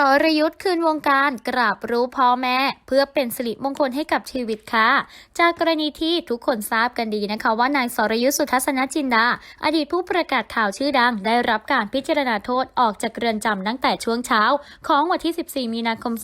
สรยุทธ์คืนวงการกราบรู้พ่อแม่ เพื่อเป็นสิริมงคลให้กับชีวิตค่ะ จากกรณีที่ทุกคนทราบกันดีนะคะ ว่านายสรยุทธ์สุทัศนจินดา อดีตผู้ประกาศข่าวชื่อดัง ได้รับการพิจารณาโทษออกจากเรือนจำตั้งแต่ช่วงเช้า ของวันที่ 14 มีนาคม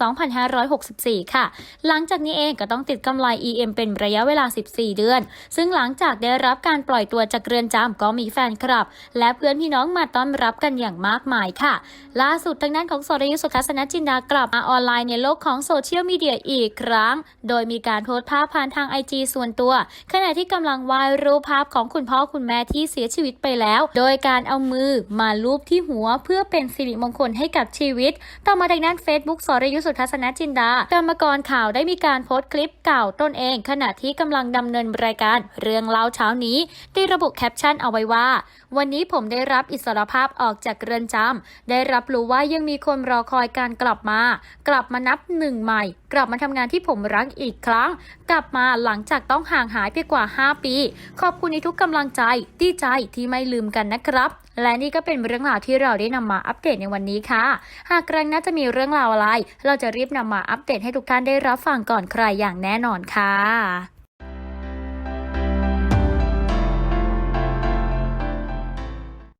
2564 ค่ะ หลังจากนี้เองก็ต้องติดกำไร EM เป็นระยะเวลา 14 เดือน ซึ่งหลังจากได้รับการปล่อยตัวจากเรือนจำก็มีแฟนคลับ และเพื่อนพี่น้องมาต้อนรับกันอย่างมากมายค่ะ ล่าสุดทางด้านของสรยุทธ์สุทัศนจินดากลับมาออนไลน์ในโลกของโซเชียลมีเดียอีกครั้ง โดยมีการโพสต์ภาพผ่านทางไอจส่วนตัว ขณะที่กำลังวาดรูปภาพของคุณพ่อคุณแม่ที่เสียชีวิตไปแล้ว โดยการเอามือมาลูบที่หัวเพื่อเป็นสิริมงคลให้กับชีวิต ต่อมาทางด้าน Facebook สรยุทธสุทัศนจินดากรรมกรข่าวได้มีการโพสต์คลิปเก่าตนเอง ขณะที่กำลังดำเนินรายการเรื่องเล่าเช้านี้ได้ระบุแคปชั่นเอาไว้ว่า วันนี้ผมได้รับอิสรภาพออกจากเรือนจำได้รับรู้ว่ายังมีคนรอคอยการกลับมา กลับมานับหนึ่งใหม่ กลับมาทำงานที่ผมรักอีกครั้ง กลับมาหลังจากต้องห่างหายไปกว่า 5 ปี ขอบคุณในทุกกำลังใจดีใจที่ไม่ลืมกันนะครับ และนี่ก็เป็นเรื่องราวที่เราได้นำมาอัปเดตในวันนี้ค่ะ หากครั้งหน้าจะมีเรื่องราวอะไร เราจะรีบนำมาอัปเดตให้ทุกท่านได้รับฟังก่อนใครอย่างแน่นอนค่ะ